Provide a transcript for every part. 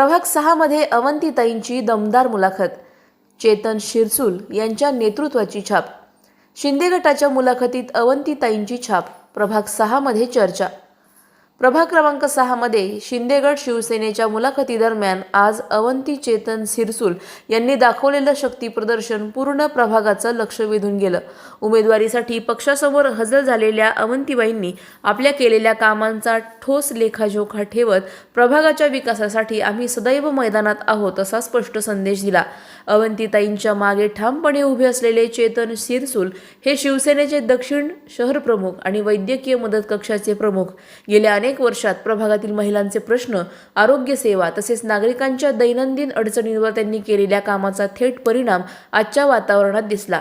प्रभाग सहामध्ये अवंतीताईंची दमदार मुलाखत चेतन शिरसूल यांच्या नेतृत्वाची छाप. शिंदे गटाच्या मुलाखतीत अवंतीताईंची छाप प्रभाग सहामध्ये चर्चा. प्रभाग क्रमांक सहामध्ये शिंदेगड शिवसेनेच्या मुलाखतीदरम्यान आज अवंती चेतन सिरसूल यांनी दाखवलेलं शक्ती प्रदर्शन पूर्ण प्रभागाचं लक्ष वेधून गेलं. उमेदवारीसाठी पक्षासमोर हजर झालेल्या अवंतीबाईंनी आपल्या केलेल्या कामांचा ठोस लेखाजोखा ठेवत प्रभागाच्या विकासासाठी आम्ही सदैव मैदानात आहोत असा स्पष्ट संदेश दिला. अवंतीताईंच्या मागे ठामपणे उभे असलेले चेतन सिरसूल हे शिवसेनेचे दक्षिण शहर प्रमुख आणि वैद्यकीय मदत कक्षाचे प्रमुख. गेल्या अनेक अनेक वर्षात प्रभागातील महिलांचे प्रश्न आरोग्य सेवा तसेच नागरिकांच्या दैनंदिन अडचणींवर त्यांनी केलेल्या कामाचा थेट परिणाम आजच्या वातावरणात दिसला.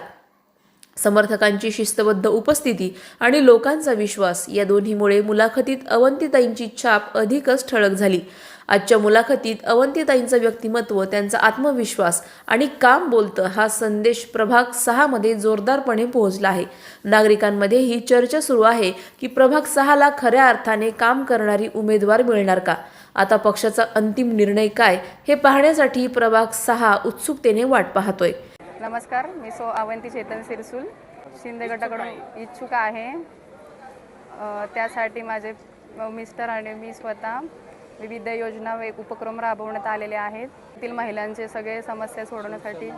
समर्थकांची शिस्तबद्ध उपस्थिती आणि लोकांचा विश्वास या दोन्हीमुळे मुलाखतीत अवंतीताईंची छाप अधिकच ठळक झाली. आजच्या मुलाखतीत अवंतीताईंचं व्यक्तिमत्व त्यांचा आत्मविश्वास आणि काम बोलतं हा संदेश प्रभाग सहामध्ये जोरदारपणे पोहोचला आहे. नागरिकांमध्ये ही चर्चा सुरू आहे की प्रभाग सहाला खऱ्या अर्थाने काम करणारी उमेदवार मिळणार का? आता पक्षाचा अंतिम निर्णय काय हे पाहण्यासाठी प्रभाग सहा उत्सुकतेने वाट पाहतोय. नमस्कार मी सो अवंती चेतन सिरसूल. शिंदे गटाकडून इच्छुक आहे. त्यासाठी माझे मिस्टर आणि मी स्वतः विविध योजना वे उपक्रम राबवण्यात आलेले आहेत. येथील महिलांचे सगळे समस्या सोडवण्यासाठी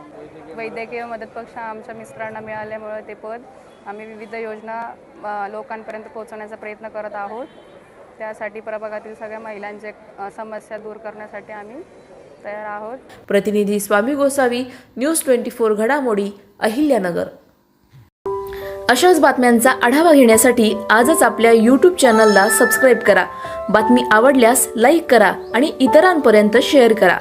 वैद्यकीय मदत पक्ष आमच्या मिस्टरांना मिळाल्यामुळे ते पद आम्ही विविध योजना लोकांपर्यंत पोहोचवण्याचा प्रयत्न करत आहोत. त्यासाठी प्रभागातील सगळ्या महिलांचे समस्या दूर करण्यासाठी आम्ही तयार आहोत. प्रतिनिधी Swami Gosavi news twenty four घडामोडी अहिल्यानगर. अशाच बातम्यांचा आढावा घेण्यासाठी आजच आपल्या यूट्यूब चॅनलला सबस्क्राईब करा. बातमी आवडल्यास लाईक करा आणि इतरांपर्यंत शेअर करा.